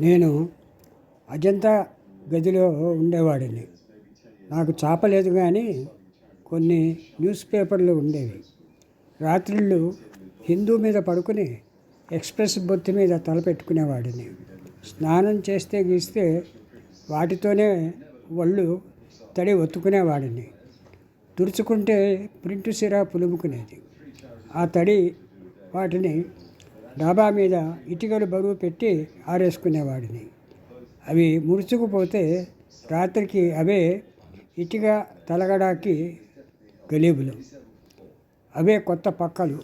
నేను అజంతా గదిలో ఉండేవాడిని. నాకు చాపలేదు కానీ కొన్ని న్యూస్ పేపర్లు ఉండేవి. రాత్రిళ్ళు హిందూ మీద పడుకుని ఎక్స్ప్రెస్ బొత్తి మీద తలపెట్టుకునేవాడిని. స్నానం చేస్తే గీస్తే వాటితోనే ఒళ్ళు తడి ఒత్తుకునేవాడిని. తుడుచుకుంటే ప్రింటు సిరా పులుముకునేది. ఆ తడి వాటిని డాబా మీద ఇటుకలు బరువు పెట్టి ఆరేసుకునేవాడిని. అవి ముడుచుకుపోతే రాత్రికి అవే ఇటుక తలగడాకి గలీబులు. అవే కొత్త పక్కలు.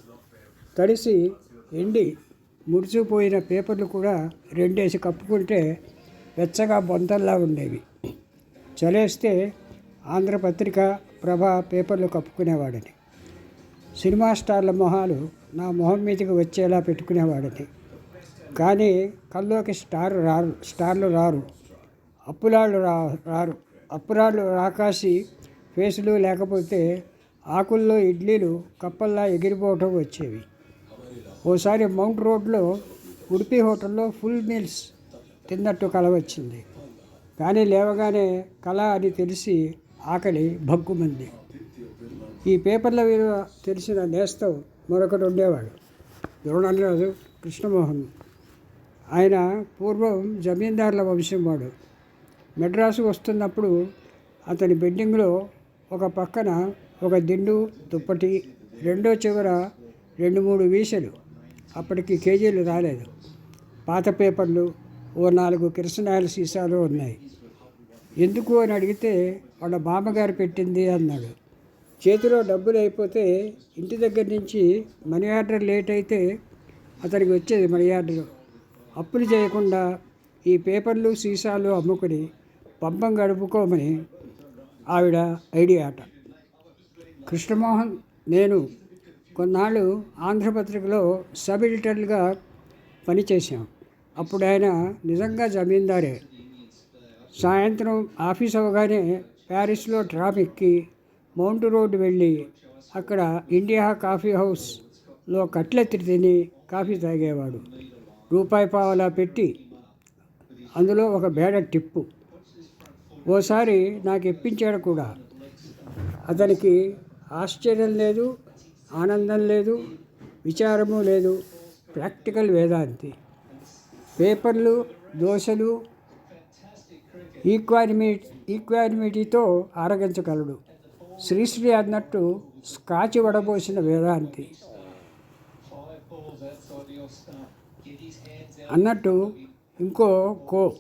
తడిసి ఎండి ముడిచిపోయిన పేపర్లు కూడా రెండేసి కప్పుకుంటే వెచ్చగా బొంతల్లా ఉండేవి. చలేస్తే ఆంధ్రపత్రిక ప్రభా పేపర్లు కప్పుకునేవాడిని. సినిమా స్టార్ల మొహాలు నా మొహం మీదకి వచ్చేలా పెట్టుకునేవాడిని. కానీ కల్లోకి స్టార్ రారు స్టార్లు రారు. అప్పులాళ్ళు రా రారు. అప్పురాళ్ళు రాకాసి ఫేసులు లేకపోతే ఆకుల్లో ఇడ్లీలు కప్పల్లా ఎగిరిపోవటం వచ్చేవి. ఓసారి మౌంట్ రోడ్లో ఉడిపి హోటల్లో ఫుల్ మీల్స్ తిన్నట్టు కల వచ్చింది. కానీ లేవగానే కళ అని తెలిసి ఆకలి భగ్గుమంది. ఈ పేపర్ల విలువ తెలిసిన నేస్తం మరొకటి ఉండేవాడు. ద్రోణరాజు కృష్ణమోహన్. ఆయన పూర్వం జమీందారుల వంశం వాడు. మెడ్రాసు వస్తున్నప్పుడు అతని బిల్డింగ్లో ఒక పక్కన ఒక దిండు దుప్పటి రెండో చివర రెండు మూడు వీసలు. అప్పటికి కేజీలు రాలేదు. పాత పేపర్లు ఓ నాలుగు కిరసనాయల సీసాలు ఉన్నాయి. ఎందుకు అని అడిగితే వాళ్ళ బామ్మగారు పెట్టింది అన్నాడు. చేతిలో డబ్బులు అయిపోతే ఇంటి దగ్గర నుంచి మనీ ఆర్డర్ లేట్ అయితే అతనికి వచ్చేది మనీ ఆర్డర్. అప్పులు చేయకుండా ఈ పేపర్లు సీసాలు అమ్ముకుని పంపం గడుపుకోమని ఆవిడ ఐడియా కృష్ణమోహన్ నేను కొన్నాళ్ళు ఆంధ్రపత్రికలో సబ్ ఎడిటర్లుగా పనిచేశాం. అప్పుడు ఆయన నిజంగా జమీందారే. సాయంత్రం ఆఫీస్ అవగానే ప్యారిస్లో ట్రాఫిక్కి మౌంట్ రోడ్ వెళ్ళి అక్కడ ఇండియా కాఫీ హౌస్లో కట్లెత్తి తిని కాఫీ తాగేవాడు. రూపాయి పావలా పెట్టి అందులో ఒక బేడ టిప్పు. ఓసారి నాకు ఇప్పించాడు కూడా. అతనికి ఆశ్చర్యం లేదు ఆనందం లేదు విచారము లేదు ప్రాక్టికల్ వేదాంతి. పేపర్లు దోశలు ఈక్వానిమి ఈక్వానిమిటీతో ఆరగించగలడు. శ్రీశ్రీ అన్నట్టు స్కాచి వడబోసిన వేదాంతి. అన్నట్టు ఇంకో కో.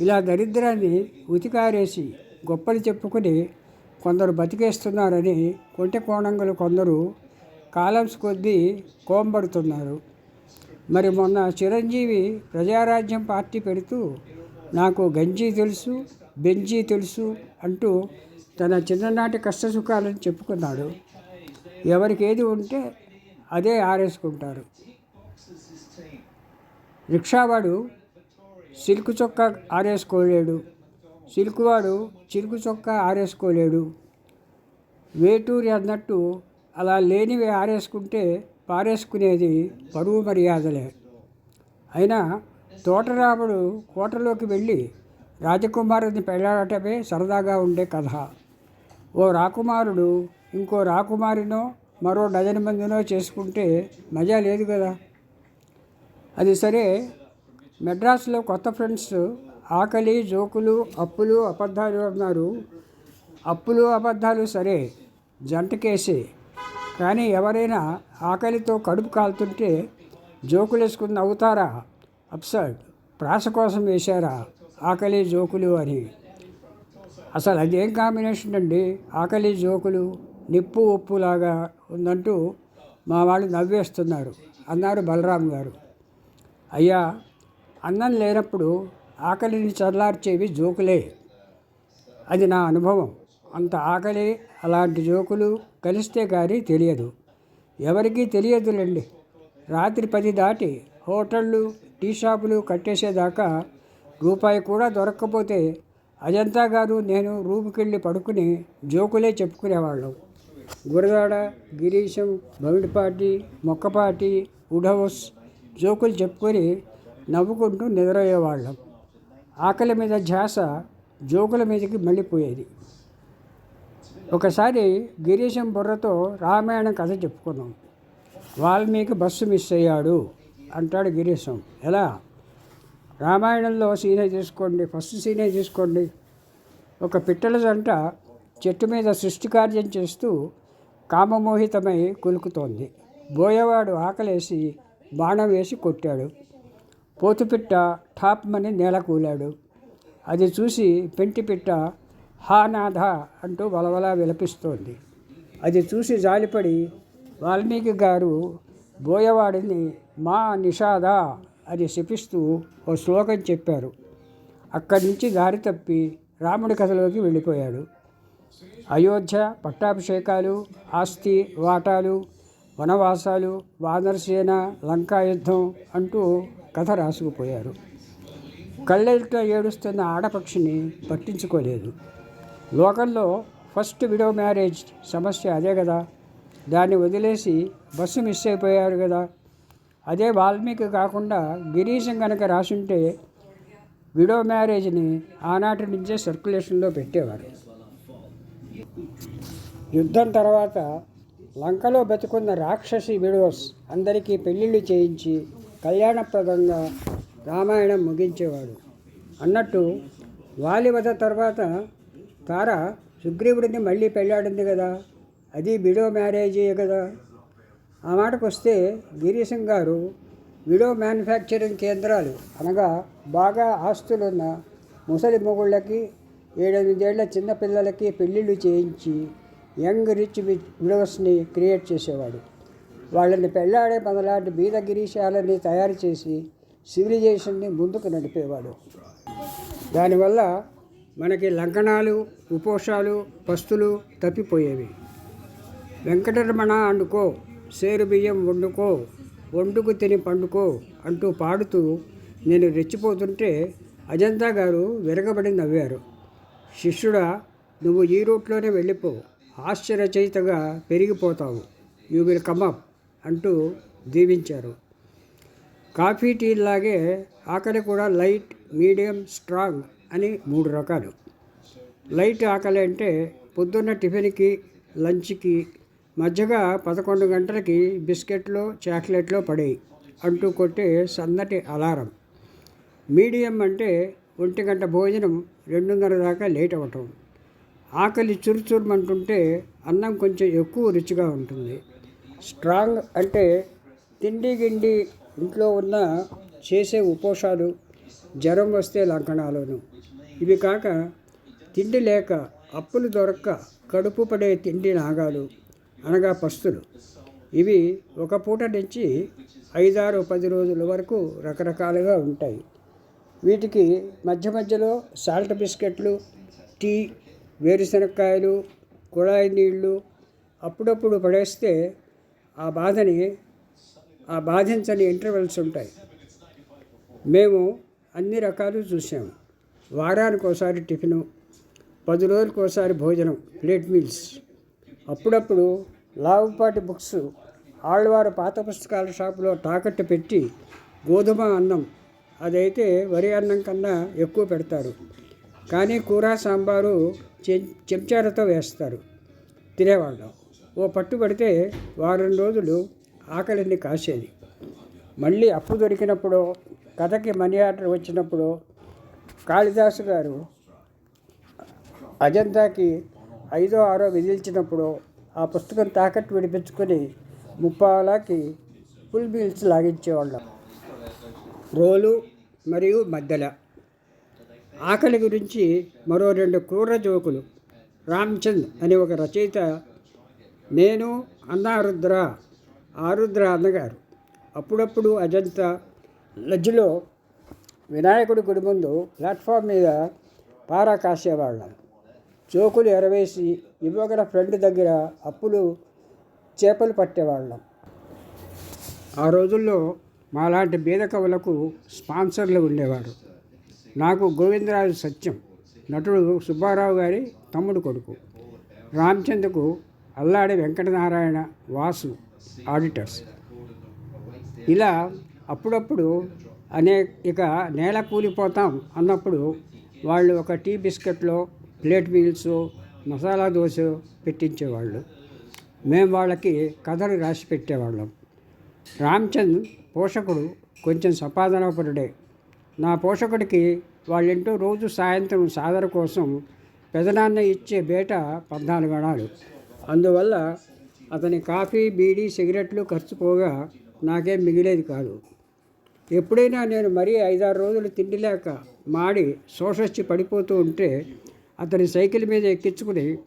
ఇలా దరిద్రాన్ని ఉతికారేసి గొప్పలు చెప్పుకొని కొందరు బతికేస్తున్నారని కొంటె కోణంగులు కొందరు కాలమ్స్ కొద్దీ కోంబడుతున్నారు. మరి మొన్న చిరంజీవి ప్రజారాజ్యం పార్టీ పెడుతూ నాకు గంజి తెలుసు బెంజీ తెలుసు అంటూ తన చిన్ననాటి కష్టసుఖాలను చెప్పుకున్నాడు. ఎవరికి ఏది ఉంటే అదే ఆరేసుకుంటారు. రిక్షావాడు సిల్క్ చొక్క ఆరేసుకోలేడు. సిల్క్ వాడు చిలుకు చొక్కా ఆరేసుకోలేడు. వేటూరి అన్నట్టు అలా లేనివి ఆరేసుకుంటే పారేసుకునేది పరువు మర్యాదలే. అయినా తోటరాముడు కోటలోకి వెళ్ళి రాజకుమారుని పెళ్ళాడటమే సరదాగా ఉండే కథ. ఓ రాకుమారుడు ఇంకో రాకుమారినో మరో డజన్ మందినో చేసుకుంటే మజా లేదు కదా? అది సరే. మెడ్రాస్లో కొత్త ఫ్రెండ్స్ ఆకలి జోకులు అప్పులు అబద్ధాలు అన్నారు. అప్పులు అబద్ధాలు సరే జంటకేసి. కానీ ఎవరైనా ఆకలితో కడుపు కాలుతుంటే జోకులు వేసుకుని నవ్వుతారా? అప్సర్డ్. ప్రాస కోసం వేశారా? ఆకలి జోకులు అని. అసలు అదేం కాంబినేషన్ అండి? ఆకలి జోకులు నిప్పు ఉప్పులాగా ఉందంటూ మా వాళ్ళు నవ్వేస్తున్నారు. అన్నారు బలరాం గారు. అయ్యా అన్నం లేనప్పుడు ఆకలిని చల్లార్చేవి జోకులే. అది నా అనుభవం. అంత ఆకలి అలాంటి జోకులు కలిస్తే కానీ తెలియదు. ఎవరికీ తెలియదులేండి. రాత్రి పది దాటి హోటళ్ళు టీ షాపులు కట్టేసేదాకా రూపాయి కూడా దొరక్కపోతే అజంతా గారు నేను రూమ్కి వెళ్ళి పడుకుని జోకులే చెప్పుకునేవాళ్ళం. గురదాడ గిరీశం బవిడిపాటి మొక్కపాటి ఉడవస్ జోకులు చెప్పుకొని నవ్వుకుంటూ నిద్రపోయేవాళ్ళం. ఆకలి మీద ధ్యాస జోకుల మీదకి మళ్ళీపోయేది. ఒకసారి గిరీశం బుర్రతో రామాయణం కథ చెప్పుకున్నాం. వాల్మీకి బస్సు మిస్ అయ్యాడు అంటాడు గిరీశం. ఎలా? రామాయణంలో సీనే తీసుకోండి ఫస్ట్ సీనే తీసుకోండి ఒక పిట్టల జంట చెట్టు మీద సృష్టి కార్యం చేస్తూ కామమోహితమై కులుకుతోంది. బోయవాడు ఆకలేసి బాణం వేసి కొట్టాడు. పోతుపిట్ట ఠాప్మని నేల కూలాడు. అది చూసి పెంటిపిట్ట హా అంటూ వలవలా విలపిస్తోంది. అది చూసి జాలిపడి వాల్మీకి గారు బోయవాడిని మా నిషాద అని శపిస్తూ ఓ శ్లోకం చెప్పారు. అక్కడి నుంచి దారి తప్పి రాముడి కథలోకి వెళ్ళిపోయాడు. అయోధ్య పట్టాభిషేకాలు ఆస్తి వాటాలు వనవాసాలు వానరసేన లంకా యుద్ధం అంటూ కథ రాసుకుపోయారు. కళ్ళెట్లో ఏడుస్తున్న ఆడపక్షిని పట్టించుకోలేదు. లోకల్లో ఫస్ట్ విడో మ్యారేజ్ సమస్య అదే కదా దాన్ని వదిలేసి బస్సు మిస్ అయిపోయారు కదా అదే వాల్మీకి కాకుండా గిరీశం కనుక రాసుంటే విడో మ్యారేజ్ని ఆనాటి నుంచే సర్క్యులేషన్లో పెట్టేవారు. యుద్ధం తర్వాత లంకలో బతుకున్న రాక్షసి విడోస్ అందరికీ పెళ్ళిళ్ళు చేయించి కళ్యాణప్రదంగా రామాయణం ముగించేవాడు. అన్నట్టు వాలివధ తర్వాత తార సుగ్రీవుడిని మళ్ళీ పెళ్ళాడింది కదా? అది విడో మ్యారేజే కదా? ఆ మాటకు వస్తే గిరీశం గారు విడో మ్యానుఫ్యాక్చరింగ్ కేంద్రాలు అనగా బాగా ఆస్తులున్న ముసలి మొగుళ్ళకి ఏడెనిమిదేళ్ళ చిన్నపిల్లలకి పెళ్ళిళ్ళు చేయించి యంగ్ రిచ్ విడోస్ని క్రియేట్ చేసేవాడు. వాళ్ళని పెళ్ళాడే మొదలాంటి బీద గిరీశాలని తయారు చేసి సివిలైజేషన్ని ముందుకు నడిపేవాడు. దానివల్ల మనకి లంకణాలు ఉపోషాలు పస్తులు తప్పిపోయేవి. వెంకటరమణ అండుకో బియ్యం వండుకో వండుకు తిని పండుకో అంటూ పాడుతూ నేను రెచ్చిపోతుంటే అజంతా గారు విరగబడి నవ్వారు. శిష్యుడా నువ్వు ఈ రూట్లోనే వెళ్ళిపో. ఆశ్చర్యచయితగా పెరిగిపోతావు. యూ విల్ కమప్ అంటూ దీవించారు. కాఫీ టీలాగే ఆకలి కూడా లైట్ మీడియం స్ట్రాంగ్ అని మూడు రకాలు. లైట్ ఆకలి అంటే పొద్దున్న టిఫిన్కి లంచ్కి మధ్యగా పదకొండు గంటలకి బిస్కెట్లు చాక్లెట్లు పడేయి అంటూ కొట్టే సన్నటి అలారం. మీడియం అంటే ఒంటి గంట భోజనం రెండున్నర దాకా లేట్ అవ్వటం. ఆకలి చురుచురుమంటుంటే అన్నం కొంచెం ఎక్కువ రుచిగా ఉంటుంది. స్ట్రాంగ్ అంటే తిండి గిండి ఇంట్లో ఉన్న చేసే ఉపోషాలు జ్వరం వస్తే లంకణాలను. ఇవి కాక తిండి లేక అప్పులు దొరక్క కడుపు పడే తిండి నాగాలు అనగా పస్తులు. ఇవి ఒక పూట నుంచి ఐదారు పది రోజుల వరకు రకరకాలుగా ఉంటాయి. వీటికి మధ్య మధ్యలో సాల్ట్ బిస్కెట్లు టీ వేరుశనక్కాయలు కుళాయి నీళ్ళు అప్పుడప్పుడు పడేస్తే ఆ బాధని ఆ బాధించని ఇంటర్వెల్స్ ఉంటాయి. మేము అన్ని రకాలు చూసాము వారానికి ఒకసారి టిఫిను పది రోజులకు ఒకసారి భోజనం ప్లేట్ మీల్స్. అప్పుడప్పుడు లావుపాటి బుక్స్ ఆళ్ళవారు పాత పుస్తకాల షాపులో తాకట్టు పెట్టి గోధుమ అన్నం అదైతే వరి అన్నం కన్నా ఎక్కువ పెడతారు. కానీ కూర సాంబారు చెం- చెంచాలతో వేస్తారు. తినేవాళ్ళం. ఓ పట్టు పడితే వారం రోజులు ఆకలిని కాసేది. మళ్ళీ అప్పు దొరికినప్పుడు కథకి మనీ ఆర్డర్ వచ్చినప్పుడు కాళిదాసు గారు అజంతాకి ఐదో ఆరో విధించినప్పుడు ఆ పుస్తకం తాకట్టు విడిపించుకొని ముప్పాలకి ఫుల్ బిల్స్ లాగించేవాళ్ళం. రోలు మరియు మద్దెల. ఆకలి గురించి మరో రెండు క్రూర జోకులు. రామ్చంద్ అనే ఒక రచయిత నేను అన్నారుద్ర ఆరుద్ర అన్నగారు. అప్పుడప్పుడు అజంతా లజ్జలో వినాయకుడి గుడి ముందు ప్లాట్ఫామ్ మీద పారా కాసేవాళ్ళం జోకులు ఎరవేసి ఇవ్వగల ఫ్రెండ్ దగ్గర అప్పులు చేపలు పట్టేవాళ్ళం. ఆ రోజుల్లో మాలాంటి బీద కవులకు స్పాన్సర్లు ఉండేవారు. నాకు గోవిందరాజు సత్యం నటుడు సుబ్బారావు గారి తమ్ముడు కొడుకు రామచంద్రకు అల్లాడి వెంకటనారాయణ వాసు ఆడిటర్స్. ఇలా అప్పుడప్పుడు అనే ఇక నేల కూలిపోతాం అన్నప్పుడు వాళ్ళు ఒక టీ బిస్కెట్లో ప్లేట్ మీల్స్ మసాలా దోశ పెట్టించేవాళ్ళు. మేము వాళ్ళకి కథలు రాసి పెట్టేవాళ్ళం. రామ్చంద్ పోషకుడు కొంచెం సంపాదనాపరుడే. నా పోషకుడికి వాళ్ళింటూ రోజు సాయంత్రం సాదర కోసం పెదనాన్న ఇచ్చే బేట పద్నాలుగు అణాలు అందువల్ల అతని కాఫీ బీడీ సిగరెట్లు ఖర్చు పోగా నాకేం మిగిలేది కాదు. ఎప్పుడైనా నేను మరీ ఐదారు రోజులు తిండి లేక మాడి శోషొచ్చి పడిపోతూ ఉంటే అతని సైకిల్ మీద ఎక్కించుకుని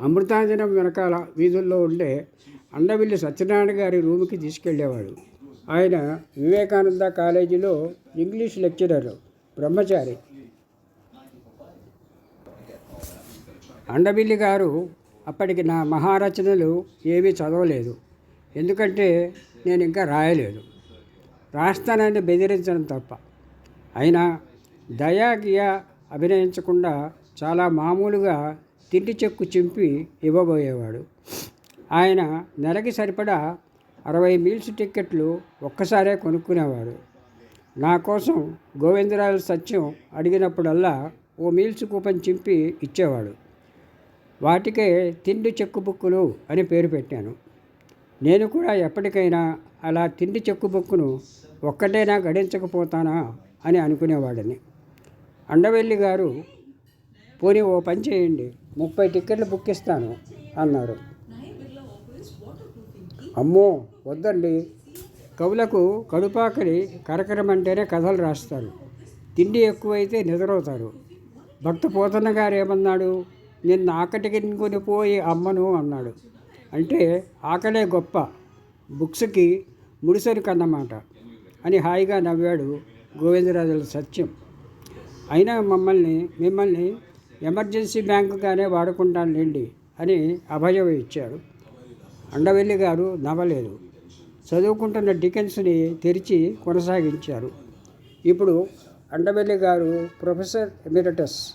అమృతాంజనం వెనకాల వీధుల్లో ఉండే అండవిల్లి సత్యనారాయణ గారి రూమ్కి తీసుకెళ్ళేవాడు. ఆయన వివేకానంద కాలేజీలో ఇంగ్లీష్ లెక్చరర్ బ్రహ్మచారి. అండబిల్లి గారు అప్పటికి నా మహారచనలు ఏమీ చదవలేదు. ఎందుకంటే నేను ఇంకా రాయలేదు. రాస్తానని బెదిరించడం తప్ప. అయినా దయాగియా అభినయించకుండా చాలా మామూలుగా తిండి చెక్కు చింపి ఇవ్వబోయేవాడు. ఆయన నెలకి సరిపడా అరవై మీల్స్ టిక్కెట్లు ఒక్కసారే కొనుక్కునేవాడు. నా కోసం గోవిందరాజు సత్యం అడిగినప్పుడల్లా ఓ మీల్స్ కూపన్ చింపి ఇచ్చేవాడు. వాటికే తిండి చెక్కు బుక్కులు అని పేరు పెట్టాను. నేను కూడా ఎప్పటికైనా అలా తిండి చెక్కు బుక్కును ఒక్కటైనా గడించకపోతానా అని అనుకునేవాడిని. అండవెల్లి గారు పోనీ ఓ పని చేయండి. ముప్పై టిక్కెట్లు బుక్ ఇస్తాను అన్నారు అమ్మో వద్దండి. కవులకు కడుపాకలి కరకరమంటేనే కథలు రాస్తారు. తిండి ఎక్కువైతే నిద్రవుతారు భక్త పోతన్న గారు ఏమన్నాడు నిన్న ఆకటికి కొనిపోయి అమ్మను అన్నాడు. అంటే ఆకలే గొప్ప. బుక్స్కి ముడిసరి కన్నమాట అని హాయిగా నవ్వాడు గోవిందరాజుల సత్యం. అయినా మమ్మల్ని మిమ్మల్ని ఎమర్జెన్సీ బ్యాంకుగానే వాడుకుంటానులేండి అని అభయం ఇచ్చాడు. అండవెల్లి గారు నవ్వలేదు. చదువుకుంటున్న డికెన్స్ని తెరిచి కొనసాగించారు. ఇప్పుడు అండవెల్లి గారు ప్రొఫెసర్ ఎమిరటస్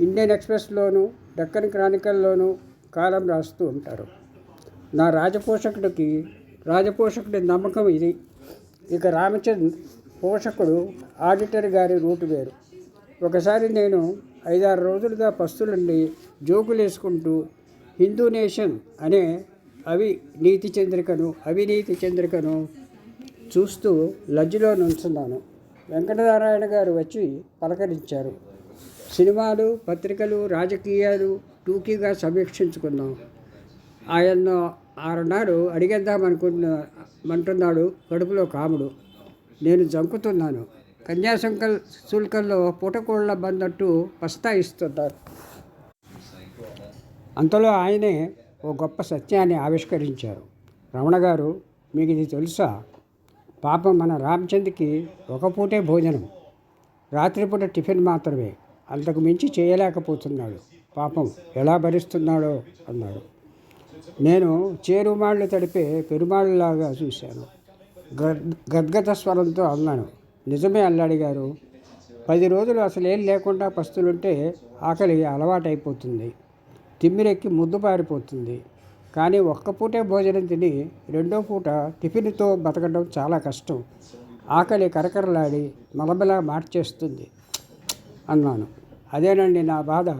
ఇండియన్ ఎక్స్ప్రెస్లోను డక్కన్ క్రానికల్లోనూ కాలం రాస్తూ ఉంటారు. నా రాజపోషకుడికి రాజపోషకుడి నమ్మకం ఇది. ఇక రామచంద్ పోషకుడు ఆడిటర్ గారి రూటు వేరు. ఒకసారి నేను ఐదారు రోజులుగా పస్తులుండి జోకులు వేసుకుంటూ హిందూ నేషన్ అనే అవి నీతి చంద్రికను అవినీతి చంద్రికను చూస్తూ లజ్జలో నుంచున్నాను. వెంకటనారాయణ గారు వచ్చి పలకరించారు. సినిమాలు పత్రికలు రాజకీయాలు టూకీగా సమీక్షించుకున్నాం. ఆయన ఆరున్నారు అడిగేద్దామనుకున్న అంటున్నాడు కడుపులో కాముడు. నేను జంకుతున్నాను. కన్యాశంకల్ శుల్కంలో పూటకోళ్ళ బందట్టు పస్తాయిస్తున్నారు అంతలో ఆయనే ఓ గొప్ప సత్యాన్ని ఆవిష్కరించారు. రమణ గారు మీకు ఇది తెలుసా? పాపం మన రామచంద్రకి ఒక పూటే భోజనం. రాత్రిపూట టిఫిన్ మాత్రమే. అంతకు మించి చేయలేకపోతున్నాడు. పాపం ఎలా భరిస్తున్నాడో అన్నాడు. నేను చేరుమాళ్ళు తడిపే పెరుమాళ్ళలాగా చూశాను. గద్గత స్వరంతో అన్నాను. నిజమే అల్లాడి గారు. పది రోజులు అసలు ఏం లేకుండా పస్తులుంటే ఆకలి అలవాటైపోతుంది. తిమ్మిరెక్కి ముద్దు పారిపోతుంది. కానీ ఒక్క పూటే భోజనం తిని రెండో పూట టిఫిన్తో బతకడం చాలా కష్టం. ఆకలి కరకరలాడి మలబలా మార్చేస్తుంది అన్నాను. అదేనండి నా బాధ.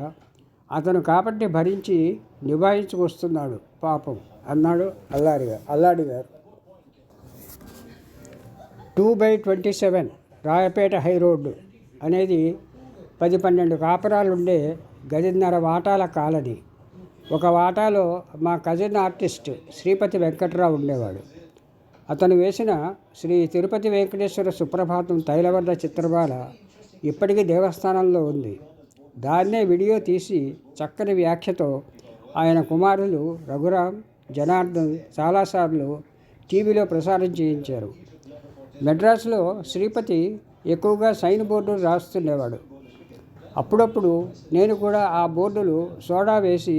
అతను కాబట్టి భరించి నిభాయించుకొస్తున్నాడు పాపం అన్నాడు అల్లాడి గారు. అల్లాడి గారు. Two by twenty seven Royapettah high road అనేది పది పన్నెండు కాపురాలుండే గదిన్నర వాటాల కాలనీ. ఒక వాటాలో మా కజిన్ ఆర్టిస్ట్ శ్రీపతి వెంకట్రావు ఉండేవాడు. అతను వేసిన శ్రీ తిరుపతి వెంకటేశ్వర సుప్రభాతం తైలవర్ణ చిత్రమాల ఇప్పటికీ దేవస్థానంలో ఉంది. దాన్నే వీడియో తీసి చక్కని వ్యాఖ్యతో ఆయన కుమారులు రఘురాం జనార్దన్ చాలాసార్లు టీవీలో ప్రసారం చేయించారు. మెడ్రాస్లో శ్రీపతి ఎక్కువగా సైన్ బోర్డు రాస్తుండేవాడు. అప్పుడప్పుడు నేను కూడా ఆ బోర్డులు సోడా వేసి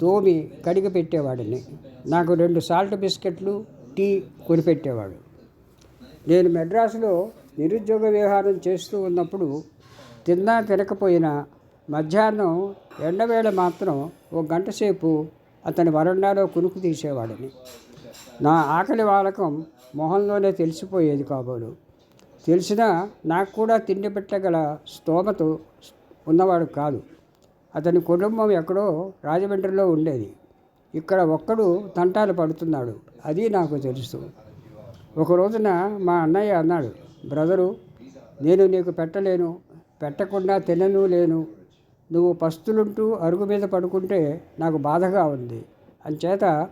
తోమి కడిగి పెట్టేవాడిని. నాకు రెండు సాల్ట్ బిస్కెట్లు టీ కొనిపెట్టేవాడు. నేను మెడ్రాసులో నిరుద్యోగ వ్యవహారం చేస్తూ ఉన్నప్పుడు తిన్నా తినకపోయినా మధ్యాహ్నం ఎండవేళ మాత్రం ఓ గంట సేపు అతని వరండాలో కునుకు తీసేవాడిని. నా ఆకలి వాలకం మొహంలోనే తెలిసిపోయేది కాబోలు. తెలిసినా నాకు కూడా తిండి పెట్టగల స్తోమత ఉన్నవాడు కాదు. అతని కుటుంబం ఎక్కడో రాజమండ్రిలో ఉండేది. ఇక్కడ ఒక్కడు తంటాలు పడుతున్నాడు. అది నాకు తెలుసు. ఒక రోజున మా అన్నయ్య అన్నాడు బ్రదరు నేను నీకు పెట్టలేను. పెట్టకుండా తినను లేను. నువ్వు పస్తులుంటూ అరుగు మీద పడుకుంటే నాకు బాధగా ఉంది. అంచేత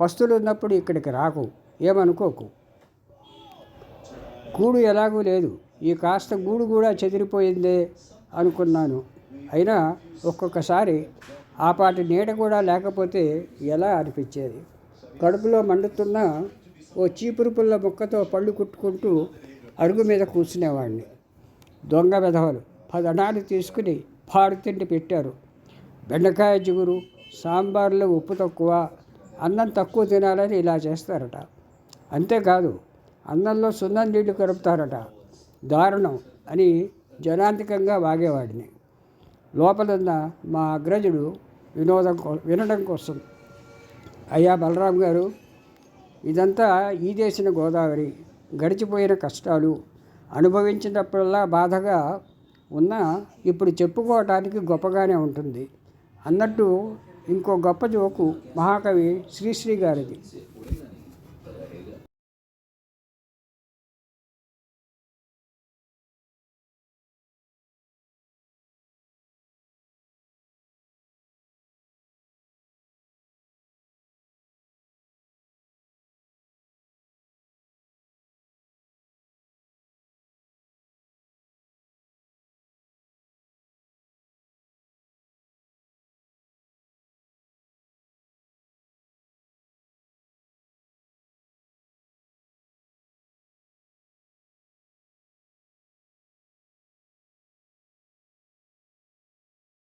పస్తులు ఉన్నప్పుడు ఇక్కడికి రాకు. ఏమనుకోకు. గూడు ఎలాగూ లేదు. ఈ కాస్త గూడు కూడా చెదిరిపోయిందే అనుకున్నాను. అయినా ఒక్కొక్కసారి ఆ పాటి నీడ కూడా లేకపోతే ఎలా అనిపించేది? కడుపులో మండుతున్న ఓ చీపురు పుల్ల ముక్కతో పళ్ళు కుట్టుకుంటూ అరుగు మీద కూర్చునేవాడిని దొంగ వెధవలు పదనాలు తీసుకుని పాడు తిండి పెట్టారు. బెండకాయ జిగురు సాంబార్లో ఉప్పు తక్కువ అన్నం తక్కువ తినాలని ఇలా చేస్తారట. అంతేకాదు అన్నంలో సున్నం నీళ్ళు కలుపుతారట దారుణం అని జనాంతికంగా వాగేవాడిని. లోపలున్న మా అగ్రజుడు వినోదం కో వినడం కోసం. అయ్యా బలరాం గారు ఇదంతా ఈ దేశన గోదావరి. గడిచిపోయిన కష్టాలు అనుభవించినప్పుడల్లా బాధగా ఉన్నా ఇప్పుడు చెప్పుకోవటానికి గొప్పగానే ఉంటుంది. అన్నట్టు ఇంకో గొప్ప జోకు మహాకవి శ్రీశ్రీ గారిది.